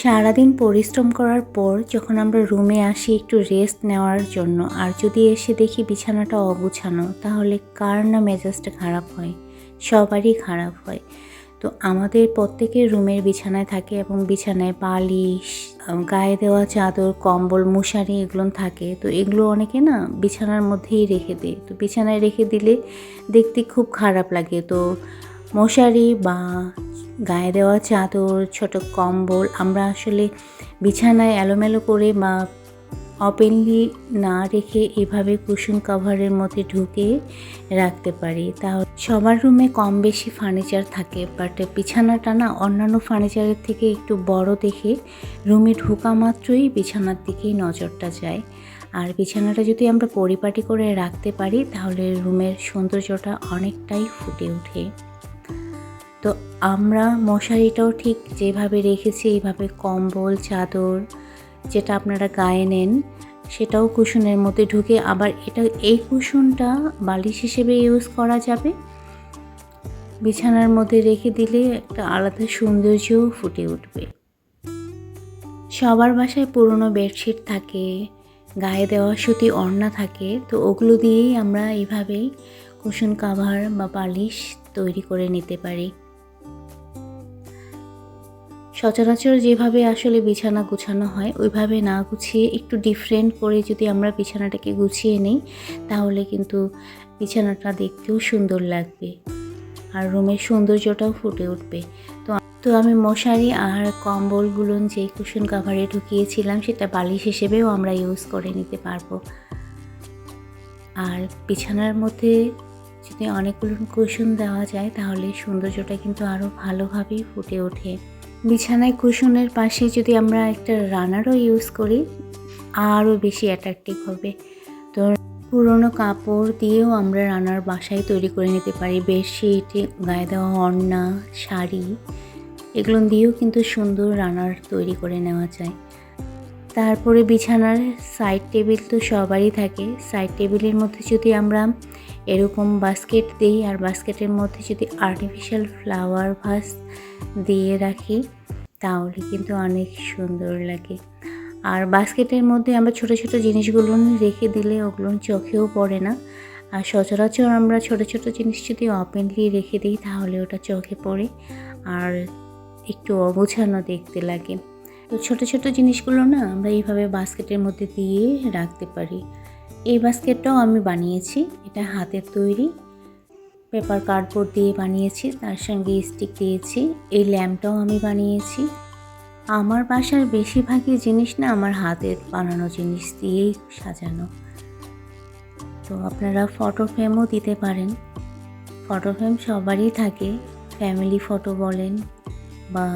সারাদিন পরিশ্রম করার পর যখন আমরা রুমে আসি একটু রেস্ট নেওয়ার জন্য, আর যদি এসে দেখি বিছানাটা অগুছানো, তাহলে কার না মেজাজটা খারাপ হয়? সবারই খারাপ হয়। তো আমাদের প্রত্যেকের রুমের বিছানায় থাকে এবং বিছানায় বালিশ গায়ে দেওয়া চাদর, কম্বল, মশারি এগুলো থাকে। তো এগুলো অনেকে না বিছানার মধ্যেই রেখে দেয়। তো বিছানায় রেখে দিলে দেখতে খুব খারাপ লাগে। তো মশারি বা গায়ে দেওয়া চাদর, ছোট কম্বল, আমরা আসলে বিছানায় এলোমেলো করে বা ওপেনলি না রেখে এভাবে কুশন কভারের মধ্যে ঢুকে রাখতে পারি। তাহলে সবার রুমে কম বেশি ফার্নিচার থাকে বাট বিছানাটা না অন্যান্য ফার্নিচারের থেকে একটু বড় দেখে রুমে ঢোকা মাত্রই বিছানার দিকেই নজরটা যায়। আর বিছানাটা যদি আমরা পরিপাটি করে রাখতে পারি, তাহলে রুমের সৌন্দর্যটা অনেকটাই ফুটে ওঠে। তো আমরা মশারিটাও ঠিক যেভাবে রেখেছি, এইভাবে কম্বল, চাদর যেটা আপনারা গায়ে নেন, সেটাও কুশনের মধ্যে ঢুকে আবার এটা, এই কুশনটা বালিশ হিসেবে ইউজ করা যাবে। বিছানার মধ্যে রেখে দিলে একটা আলাদা সৌন্দর্যও ফুটে উঠবে। সবার বাসায় পুরনো বেডশিট থাকে, গায়ে দেওয়া সুতি ওড়না থাকে, তো ওগুলো দিয়েই আমরা এইভাবেই কুশন কাভার বা বালিশ তৈরি করে নিতে পারি। সচরাচর যেভাবে আসলে বিছানা গুছানো হয়, ওইভাবে না গুছিয়ে একটু ডিফারেন্ট করে যদি আমরা বিছানাটাকে গুছিয়ে নিই, তাহলে কিন্তু বিছানাটা দেখতেও সুন্দর লাগবে। আর রুমের সৌন্দর্যটাও ফুটে উঠবে। তো তো আমি মশারি আর কম্বলগুলো যে কুশন কাভারে ঢুকিয়েছিলাম, সেটা বালিশ হিসেবেও আমরা ইউজ করে নিতে পারব। আর বিছানার মধ্যে যদি অনেকগুলো কুশন দেওয়া যায়, তাহলে সৌন্দর্যটা কিন্তু আরও ভালোভাবেই ফুটে ওঠে। বিছানায় কুশনের পাশে যদি আমরা একটা রানারও ইউজ করি, আরও বেশি অ্যাট্রাকটিভ হবে। তো পুরনো কাপড় দিয়েও আমরা রানার বাসায় তৈরি করে নিতে পারি। বেডশিট, গায়ে দেওয়া অন্না শাড়ি, এগুলো দিয়েও কিন্তু সুন্দর রানার তৈরি করে নেওয়া যায়। তারপরে বিছানার সাইড টেবিল তো সবারই থাকে। সাইড টেবিলের মধ্যে যদি আমরা এরকম বাস্কেট দিই, আর বাস্কেটের মধ্যে যদি আর্টিফিশিয়াল ফ্লাওয়ার ভাস দিয়ে রাখি, তাহলে কিন্তু অনেক সুন্দর লাগে। আর বাস্কেটের মধ্যে আমরা ছোট ছোট জিনিসগুলো রেখে দিলে ওগুলো চোখেও পড়ে না। আর সচরাচর আমরা ছোট ছোট জিনিস যদি ওপেনলি রেখে দিই, তাহলে ওটা চোখে পড়ে আর একটু অগোছানো দেখতে লাগে। তো ছোট ছোট জিনিসগুলো না আমরা এইভাবে বাস্কেটের মধ্যে দিয়ে রাখতে পারি। এই বাস্কেটটাও আমি বানিয়েছি, এটা হাতের তৈরি। পেপার কার্ডবোর্ড দিয়ে বানিয়েছি, তার সঙ্গে স্টিক দিয়েছি, এই ল্যাম্পটাও আমি বানিয়েছি। আমার বাসার বেশিরভাগই জিনিস না আমার হাতের বানানো জিনিস দিয়েই সাজানো। তো আপনারা ফটো ফ্রেমও দিতে পারেন। ফটো ফ্রেম সবারই থাকে, ফ্যামিলি ফটো বলেন বা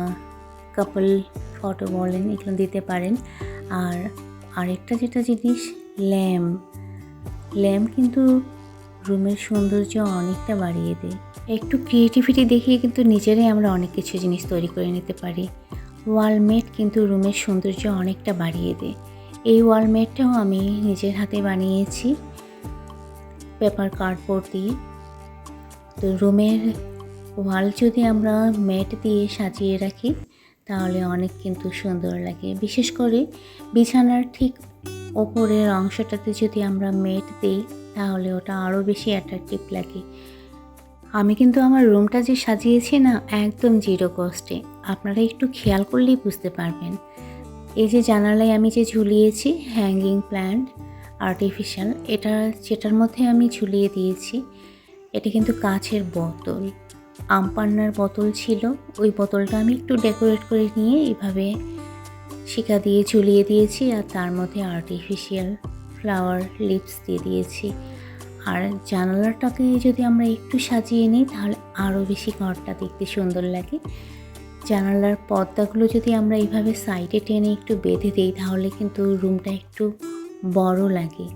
কাপল ফটো বলেন, এগুলো দিতে পারেন। আর আরেকটা যেটা জিনিস, ল্যাম্প। ল্যাম্প কিন্তু রুমের সৌন্দর্য অনেকটা বাড়িয়ে দেয়। একটু ক্রিয়েটিভিটি দেখিয়ে কিন্তু নিজেরাই আমরা অনেক কিছু জিনিস তৈরি করে নিতে পারি। ওয়ালমেট কিন্তু রুমের সৌন্দর্য অনেকটা বাড়িয়ে দেয়। এই ওয়ালমেটটাও আমি নিজের হাতে বানিয়েছি। পেপার, কার্ডবোর্ড দিয়ে। তো রুমের ওয়াল যদি আমরা ম্যাট দিয়ে সাজিয়ে রাখি তাহলে অনেক কিন্তু সুন্দর লাগে। বিশেষ করে বিছানার ঠিক ওপরের অংশটাতে যদি আমরা মেট দিই, তাহলে ওটা আরও বেশি অ্যাট্রাকটিভ লাগে। আমি কিন্তু আমার রুমটা যে সাজিয়েছি না, একদম জিরো কস্টে আপনারা একটু খেয়াল করলেই বুঝতে পারবেন। এই যে জানালায় আমি যে ঝুলিয়েছি হ্যাঙ্গিং প্ল্যান্ট আর্টিফিশিয়াল এটা যেটার মধ্যে আমি ঝুলিয়ে দিয়েছি, এটা কিন্তু কাছের বোতল। আমপান্নার বোতল ছিল, ওই বোতলটা আমি একটু ডেকোরেট করে নিয়ে এইভাবে শিকা দিয়ে ঝুলিয়ে দিয়েছি আর তার মধ্যে আর্টিফিশিয়াল ফ্লাওয়ার লিপস দিয়ে দিয়েছি। আর জানালাটাকে যদি আমরা একটু সাজিয়ে নিই, তাহলে আরও বেশি ঘরটা দেখতে সুন্দর লাগে। জানালার পর্দাগুলো যদি আমরা এইভাবে সাইডে টেনে একটু বেঁধে দিই, তাহলে কিন্তু রুমটা একটু বড় লাগে।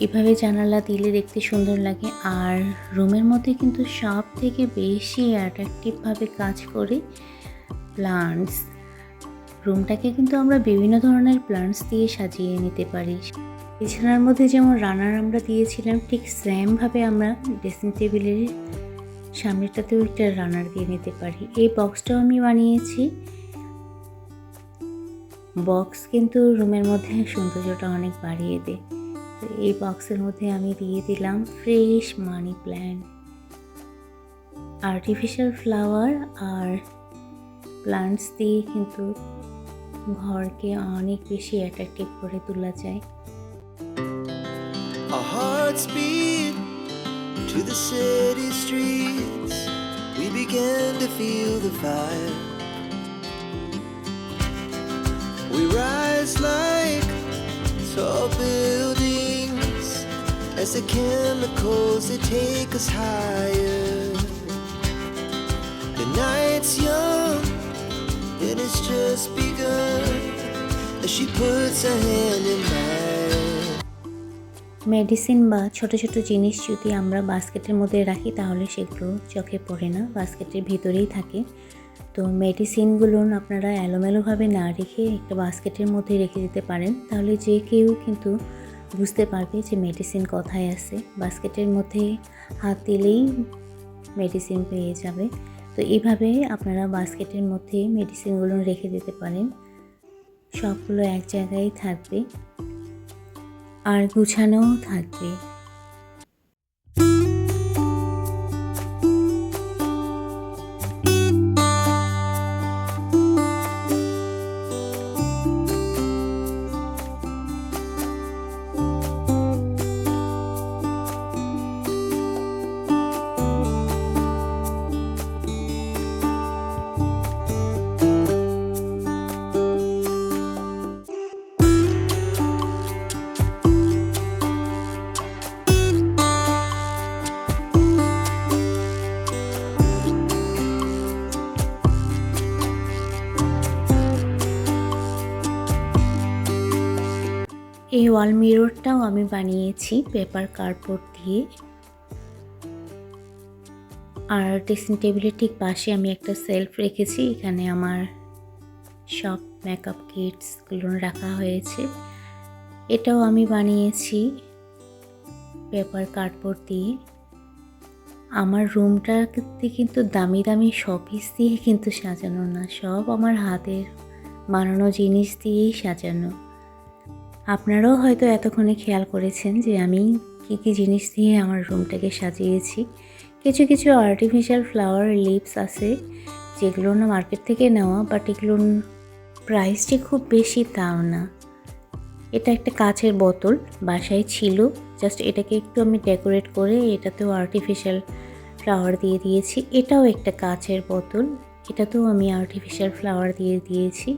এভাবে জানালা দিলে দেখতে সুন্দর লাগে। আর রুমের মধ্যে কিন্তু সব থেকে বেশি অ্যাট্রাকটিভভাবে কাজ করে প্লান্টস রুমটাকে কিন্তু আমরা বিভিন্ন ধরনের প্লান্টস দিয়ে সাজিয়ে নিতে পারি। বিছানার মধ্যে যেমন রানার আমরা দিয়েছিলাম, ঠিক সেমভাবে আমরা ড্রেসিং টেবিলের সামনেটাতেও একটা রানার দিয়ে নিতে পারি। এই বক্সটাও আমি বানিয়েছি। বক্স কিন্তু রুমের মধ্যে সৌন্দর্যটা অনেক বাড়িয়ে দেয়। তো এই বক্সের মধ্যে আমি দিয়ে দিলাম fresh money plant artificial flower আর প্লান্টস দিয়ে কিন্তু ঘরকে অনেক বেশি অ্যাট্রাকটিভ করে তোলা যায়. We rise like as the chemicals they take us higher. The night's young, and it's just begun, as she puts her hand in mine. Medicine বা ছোট ছোট জিনিস যদি আমরা বাস্কেটের মধ্যে রাখি, তাহলে সেগুলো চোখে পড়ে না, বাস্কেটের ভিতরেই থাকে তো মেডিসিনগুলো আপনারা এলোমেলোভাবে না রেখে একটা বাস্কেটের মধ্যে রেখে দিতে পারেন তাহলে যে কেউ কিন্তু বুঝতে পারবে যে মেডিসিন কোথায় আছে। বাস্কেটের মধ্যে হাত দিলেই মেডিসিন পেয়ে যাবে। তো এইভাবে আপনারা বাস্কেটের মধ্যে মেডিসিনগুলো রেখে দিতে পারেন। সবগুলো এক জায়গায় থাকবে। আর গুছানোও থাকবে। এই ওয়াল মিররটাও আমি বানিয়েছি পেপার, কার্ডবোর্ড দিয়ে। আর ড্রেসিং টেবিলের ঠিক পাশে আমি একটা সেলফ রেখেছি, এখানে আমার সব মেকআপ কিটসগুলো রাখা হয়েছে। এটাও আমি বানিয়েছি পেপার, কার্ডবোর্ড দিয়ে। আমার রুমটাতে কিন্তু দামি দামি শপিস দিয়ে কিন্তু সাজানো না, সব আমার হাতের বানানো জিনিস দিয়েই সাজানো। আপনারাও হয়তো এতক্ষণে খেয়াল করেছেন যে আমি কী কী জিনিস দিয়ে আমার রুমটাকে সাজিয়েছি। কিছু কিছু আর্টিফিশিয়াল ফ্লাওয়ার লিপস আছে, যেগুলো না মার্কেট থেকে নেওয়া বাট এগুলোর প্রাইসটি খুব বেশি তাও না। এটা একটা কাচের বোতল, বাসায় ছিল জাস্ট এটাকে একটু আমি ডেকোরেট করে এটাতেও আর্টিফিশিয়াল ফ্লাওয়ার দিয়ে দিয়েছি। এটাও একটা কাচের বোতল, এটাতেও আমি আর্টিফিশিয়াল ফ্লাওয়ার দিয়ে দিয়েছি।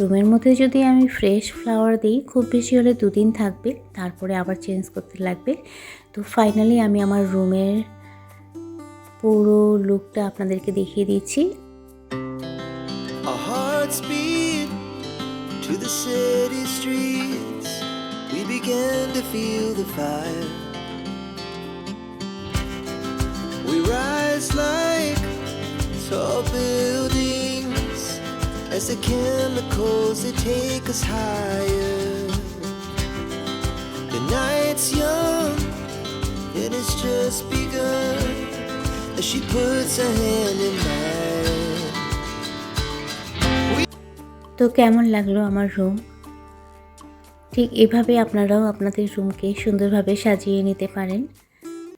রুমের মধ্যে যদি আমি ফ্রেশ ফ্লাওয়ার দিই, খুব বেশি হলে দুদিন থাকবে, তারপরে আবার চেঞ্জ করতে লাগবে তো ফাইনালি আমি আমার রুমের পুরো লুকটা আপনাদেরকে দেখিয়ে দিচ্ছি to the city streets. We began to feel the fire. As the chemicals they take us higher. The night's young, and it's just begun, as she puts her hand in mine. তো কেমন লাগল আমার room ঠিক এভাবে আপনারাও আপনাদের রুমকে সুন্দরভাবে সাজিয়ে নিতে পারেন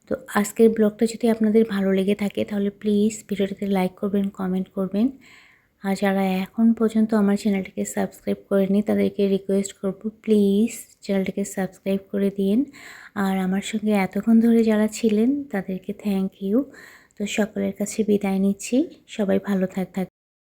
তো আজকের ব্লগটা যদি আপনাদের ভালো লেগে থাকে, তাহলে প্লিজ ভিডিওটাতে লাইক করবেন কমেন্ট করবেন আর যারা এখন পর্যন্ত আমার চ্যানেলটিকে সাবস্ক্রাইব করেনি তাদেরকে রিকোয়েস্ট করব প্লিজ চ্যানেলটিকে সাবস্ক্রাইব করে দিন। আর আমার সঙ্গে এতক্ষণ ধরে যারা ছিলেন, তাদেরকে থ্যাংক ইউ তো সকলের কাছে বিদায় নিচ্ছি। সবাই ভালো থাক থাক